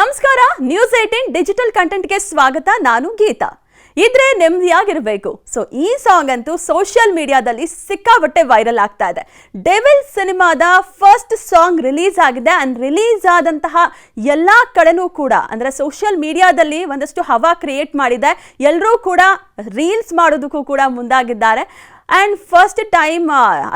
ನಮಸ್ಕಾರ news eighteen digital ಕಂಟೆಂಟ್ಗೆ ಸ್ವಾಗತ. ನಾನು ಗೀತಾ. ಇದ್ರೆ ನೆಮ್ಮದಿಯಾಗಿರ್ಬೇಕು. ಸೊ ಈ ಸಾಂಗ್ ಅಂತೂ ಸೋಷಿಯಲ್ ಮೀಡಿಯಾದಲ್ಲಿ ಸಿಕ್ಕಾಬಟ್ಟೆ ವೈರಲ್ ಆಗ್ತಾ ಇದೆ. ಡೆವಿಲ್ ಸಿನಿಮಾದ ಫಸ್ಟ್ ಸಾಂಗ್ ರಿಲೀಸ್ ಆಗಿದೆ. ಅಂಡ್ ರಿಲೀಸ್ ಆದಂತಹ ಎಲ್ಲ ಕಡೆನೂ ಕೂಡ, ಅಂದ್ರೆ ಸೋಷಿಯಲ್ ಮೀಡಿಯಾದಲ್ಲಿ ಒಂದಷ್ಟು ಹವಾ ಕ್ರಿಯೇಟ್ ಮಾಡಿದೆ. ಎಲ್ಲರೂ ಕೂಡ ರೀಲ್ಸ್ ಮಾಡೋದಕ್ಕೂ ಕೂಡ ಮುಂದಾಗಿದ್ದಾರೆ. And first time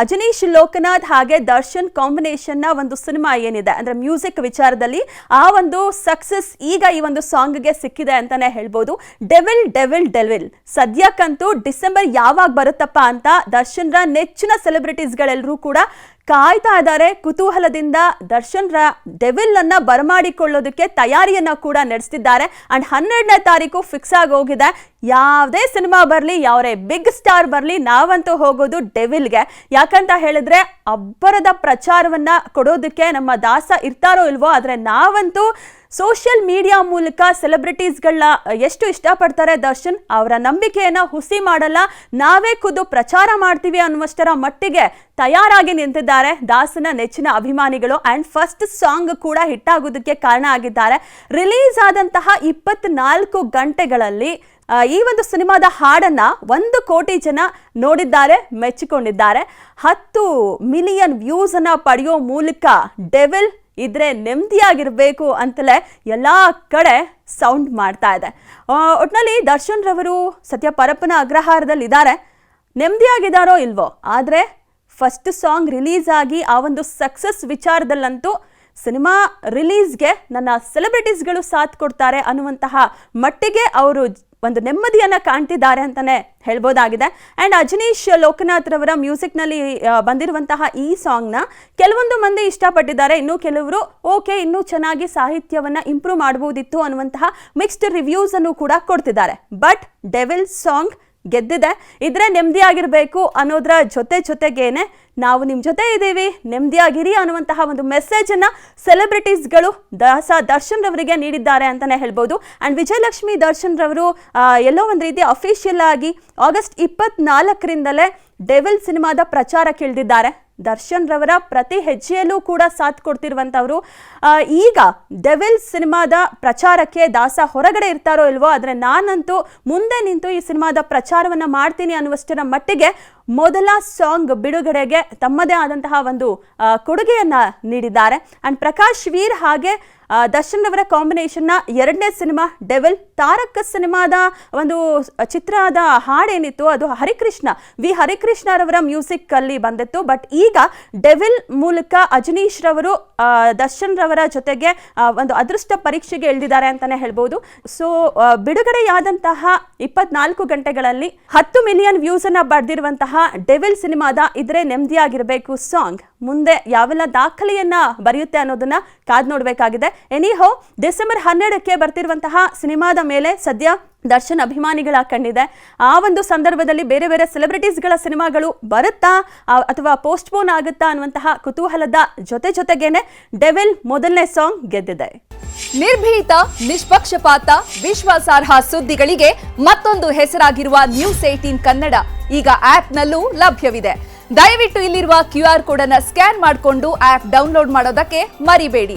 Ajaneesh Loknath ಹಾಗೆ ದರ್ಶನ್ ಕಾಂಬಿನೇಷನ್ನ ಒಂದು ಸಿನಿಮಾ ಏನಿದೆ? ಅಂದರೆ ಮ್ಯೂಸಿಕ್ ವಿಚಾರದಲ್ಲಿ ಆ ಒಂದು ಸಕ್ಸಸ್ ಈಗ ಈ ಒಂದು ಸಾಂಗ್ಗೆ ಸಿಕ್ಕಿದೆ ಅಂತಲೇ ಹೇಳ್ಬೋದು. ಡೆವಿಲ್ ಡೆವಿಲ್ ಡೆವಿಲ್ ಸದ್ಯಕ್ಕಂತೂ ಡಿಸೆಂಬರ್ ಯಾವಾಗ ಬರುತ್ತಪ್ಪ ಅಂತ ದರ್ಶನ್ರ ನೆಚ್ಚಿನ ಸೆಲೆಬ್ರಿಟೀಸ್ಗಳೆಲ್ಲರೂ ಕೂಡ ಕಾಯ್ತಾ ಇದ್ದಾರೆ. ಕುತೂಹಲದಿಂದ ರ ಡೆವಿಲ್ ಅನ್ನ ಬರಮಾಡಿಕೊಳ್ಳೋದಕ್ಕೆ ತಯಾರಿಯನ್ನ ಕೂಡ ನಡೆಸ್ತಿದ್ದಾರೆ. ಅಂಡ್ ಹನ್ನೆರಡನೇ ತಾರೀಕು ಫಿಕ್ಸ್ ಆಗಿ ಹೋಗಿದೆ. ಯಾವುದೇ ಸಿನಿಮಾ ಬರಲಿ ಯಾವರೇ ಬಿಗ್ ಸ್ಟಾರ್ ಬರಲಿ, ನಾವಂತೂ ಹೋಗೋದು ಡೆವಿಲ್ಗೆ. ಯಾಕಂತ ಹೇಳಿದ್ರೆ, ಅಬ್ಬರದ ಪ್ರಚಾರವನ್ನ ಕೊಡೋದಕ್ಕೆ ನಮ್ಮ ದಾಸ ಇರ್ತಾರೋ ಇಲ್ವೋ, ಆದರೆ ನಾವಂತೂ ಸೋಷಿಯಲ್ ಮೀಡಿಯಾ ಮೂಲಕ ಸೆಲೆಬ್ರಿಟೀಸ್ಗಳನ್ನ ಎಷ್ಟು ಇಷ್ಟಪಡ್ತಾರೆ ದರ್ಶನ್? ಅವರ ನಂಬಿಕೆಯನ್ನ ಹುಸಿ ಮಾಡಲ್ಲ, ನಾವೇ ಖುದ್ದು ಪ್ರಚಾರ ಮಾಡ್ತೀವಿ ಅನ್ನುವಷ್ಟರ ಮಟ್ಟಿಗೆ ತಯಾರಾಗಿ ನಿಂತಿದ್ದಾರೆ ದಾಸನ ನೆಚ್ಚಿನ ಅಭಿಮಾನಿಗಳು. ಆ್ಯಂಡ್ ಫಸ್ಟ್ ಸಾಂಗ್ ಕೂಡ ಹಿಟ್ಟಾಗೋದಕ್ಕೆ ಕಾರಣ ಆಗಿದ್ದಾರೆ. ರಿಲೀಸ್ ಆದಂತಹ ಇಪ್ಪತ್ನಾಲ್ಕು ಗಂಟೆಗಳಲ್ಲಿ ಈ ಒಂದು ಸಿನಿಮಾದ ಹಾಡನ್ನ ಒಂದು ಕೋಟಿ ಜನ ನೋಡಿದ್ದಾರೆ, ಮೆಚ್ಚಿಕೊಂಡಿದ್ದಾರೆ. ಹತ್ತು ಮಿಲಿಯನ್ ವ್ಯೂಸ್ ಅನ್ನ ಪಡೆಯೋ ಮೂಲಕ ಡೆವಿಲ್ ಇದ್ರೆ ನೆಮ್ಮದಿಯಾಗಿರಬೇಕು ಅಂತಲೇ ಎಲ್ಲ ಕಡೆ ಸೌಂಡ್ ಮಾಡ್ತಾ ಇದೆ. ಒಟ್ಟಿನಲ್ಲಿ ದರ್ಶನ್ ರವರು ಸತ್ಯ ಪರಪ್ಪನ ಅಗ್ರಹಾರದಲ್ಲಿ ಇದ್ದಾರೆ ನೆಮ್ಮದಿಯಾಗಿದ್ದಾರೋ ಇಲ್ವೋ? ಆದರೆ ಫಸ್ಟ್ ಸಾಂಗ್ ರಿಲೀಸ್ ಆಗಿ ಆ ಒಂದು ಸಕ್ಸಸ್ ವಿಚಾರದಲ್ಲಂತೂ ಸಿನಿಮಾ ರಿಲೀಸ್ಗೆ ನನ್ನ ಸೆಲೆಬ್ರಿಟೀಸ್ಗಳು ಸಾಥ್ ಕೊಡ್ತಾರೆ ಅನ್ನುವಂತಹ ಮಟ್ಟಿಗೆ ಅವರು ಒಂದು ನೆಮ್ಮದಿಯನ್ನು ಕಾಣ್ತಿದ್ದಾರೆ ಅಂತಾನೆ ಹೇಳ್ಬೋದಾಗಿದೆ. ಆ್ಯಂಡ್ ಅಜನೀಶ್ ಲೋಕನಾಥ್ ರವರ ಮ್ಯೂಸಿಕ್ನಲ್ಲಿ ಬಂದಿರುವಂತಹ ಈ ಸಾಂಗ್ನ ಕೆಲವೊಂದು ಮಂದಿ ಇಷ್ಟಪಟ್ಟಿದ್ದಾರೆ. ಇನ್ನು ಕೆಲವರು, ಓಕೆ, ಇನ್ನೂ ಚೆನ್ನಾಗಿ ಸಾಹಿತ್ಯವನ್ನ ಇಂಪ್ರೂವ್ ಮಾಡಬಹುದಿತ್ತು ಅನ್ನುವಂತಹ ಮಿಕ್ಸ್ಡ್ ರಿವ್ಯೂಸ್ ಅನ್ನು ಕೂಡ ಕೊಡ್ತಿದ್ದಾರೆ. ಬಟ್ ಡೆವಿಲ್ ಸಾಂಗ್ ಗೆದ್ದಿದೆ. ಇದ್ರೆ ನೆಮ್ಮದಿಯಾಗಿರಬೇಕು ಅನ್ನೋದ್ರ ಜೊತೆ ಜೊತೆಗೇನೆ ನಾವು ನಿಮ್ಮ ಜೊತೆ ಇದ್ದೀವಿ. ನೆಮ್ಮದಿಯಾಗಿರಿ ಅನ್ನುವಂತಹ ಒಂದು ಮೆಸೇಜನ್ನು ಸೆಲೆಬ್ರಿಟೀಸ್ಗಳು ದಾಸ ದರ್ಶನ್ ರವರಿಗೆ ನೀಡಿದ್ದಾರೆ ಅಂತಲೇ ಹೇಳ್ಬೋದು. ಆ್ಯಂಡ್ ವಿಜಯಲಕ್ಷ್ಮಿ ದರ್ಶನ್ ರವರು ಎಲ್ಲೋ ಒಂದು ರೀತಿ ಅಫಿಷಿಯಲ್ ಆಗಿ ಆಗಸ್ಟ್ ಇಪ್ಪತ್ನಾಲ್ಕರಿಂದಲೇ ಡೆವಿಲ್ ಸಿನಿಮಾದ ಪ್ರಚಾರಕ್ಕೆ ಇಳಿದಿದ್ದಾರೆ. ದರ್ಶನ್ ರವರ ಪ್ರತಿ ಹೆಜ್ಜೆಯಲ್ಲೂ ಕೂಡ ಸಾಥ್ ಕೊಡ್ತಿರುವಂಥವ್ರು. ಈಗ ಡೆವಿಲ್ ಸಿನಿಮಾದ ಪ್ರಚಾರಕ್ಕೆ ದಾಸ ಹೊರಗಡೆ ಇರ್ತಾರೋ ಇಲ್ವೋ, ಆದರೆ ನಾನಂತೂ ಮುಂದೆ ನಿಂತು ಈ ಸಿನಿಮಾದ ಪ್ರಚಾರವನ್ನು ಮಾಡ್ತೀನಿ ಅನ್ನುವಷ್ಟರ ಮಟ್ಟಿಗೆ ಮೊದಲ ಸಾಂಗ್ ಬಿಡುಗಡೆಗೆ ತಮ್ಮದೇ ಆದಂತಹ ಒಂದು ಕೊಡುಗೆಯನ್ನು ನೀಡಿದ್ದಾರೆ. ಅಂಡ್ ಪ್ರಕಾಶ್ ವೀರ್ ಹಾಗೆ ದರ್ಶನ್ ರವರ ಕಾಂಬಿನೇಷನ್ನ ಎರಡನೇ ಸಿನಿಮಾ ಡೆವಿಲ್, ತಾರಕ ಸಿನಿಮಾದ ಒಂದು ಚಿತ್ರದ ಹಾಡೇನಿತ್ತು, ಅದು ಹರಿಕೃಷ್ಣ. ವಿ ಹರಿಕೃಷ್ಣ ರವರ ಮ್ಯೂಸಿಕ್ ಅಲ್ಲಿ ಬಂದಿತ್ತು ಬಟ್ ಈಗ ಡೆವಿಲ್ ಮೂಲಕ ಅಜನೀಶ್ ರವರು ದರ್ಶನ್ ರವರ ಜೊತೆಗೆ ಒಂದು ಅದೃಷ್ಟ ಪರೀಕ್ಷೆಗೆ ಇಳಿದಿದ್ದಾರೆ ಅಂತಾನೆ ಹೇಳ್ಬೋದು. ಸೊ ಬಿಡುಗಡೆಯಾದಂತಹ ಇಪ್ಪತ್ನಾಲ್ಕು ಗಂಟೆಗಳಲ್ಲಿ ಹತ್ತು ಮಿಲಿಯನ್ ವ್ಯೂಸ್ ಅನ್ನ ಪಡೆದಿರುವಂತಹ ಡೆವಿಲ್ ಸಿನಿಮಾದ ಇದ್ರೆ ನೆಮ್ಮದಿಯಾಗಿರಬೇಕು ಸಾಂಗ್ ಮುಂದೆ ಯಾವೆಲ್ಲ ದಾಖಲೆಯನ್ನ ಬರೆಯುತ್ತೆ ಅನ್ನೋದನ್ನ ಕಾದ್ ನೋಡಬೇಕಾಗಿದೆ. ಎನಿಹೋ, ಡಿಸೆಂಬರ್ ಹನ್ನೆರಡಕ್ಕೆ ಬರ್ತಿರುವಂತಹ ಸಿನಿಮಾದ ಮೇಲೆ ಸದ್ಯ ದರ್ಶನ್ ಅಭಿಮಾನಿಗಳ ಕಣ್ಣಿದೆ. ಆ ಒಂದು ಸಂದರ್ಭದಲ್ಲಿ ಬೇರೆ ಬೇರೆ ಸೆಲೆಬ್ರಿಟೀಸ್ಗಳ ಸಿನಿಮಾಗಳು ಬರುತ್ತಾ ಅಥವಾ ಪೋಸ್ಟ್ಪೋನ್ ಆಗುತ್ತಾ ಅನ್ನುವಂತಹ ಕುತೂಹಲದ ಜೊತೆ ಜೊತೆಗೇನೆ ಡೆವಿಲ್ ಮೊದಲನೇ ಸಾಂಗ್ ಗೆದ್ದಿದೆ. ನಿರ್ಭೀತ, ನಿಷ್ಪಕ್ಷಪಾತ, ವಿಶ್ವಾಸಾರ್ಹ ಸುದ್ದಿಗಳಿಗೆ ಮತ್ತೊಂದು ಹೆಸರಾಗಿರುವ ನ್ಯೂಸ್ ಏಟೀನ್ ಕನ್ನಡ ಈಗ ಆಪ್ನಲ್ಲೂ ಲಭ್ಯವಿದೆ. ದಯವಿಟ್ಟು ಇಲ್ಲಿರುವ ಕ್ಯೂ ಆರ್ ಕೋಡ್ ಅನ್ನು ಸ್ಕ್ಯಾನ್ ಮಾಡಿಕೊಂಡು ಆಪ್ ಡೌನ್ಲೋಡ್ ಮಾಡೋದಕ್ಕೆ ಮರಿಬೇಡಿ.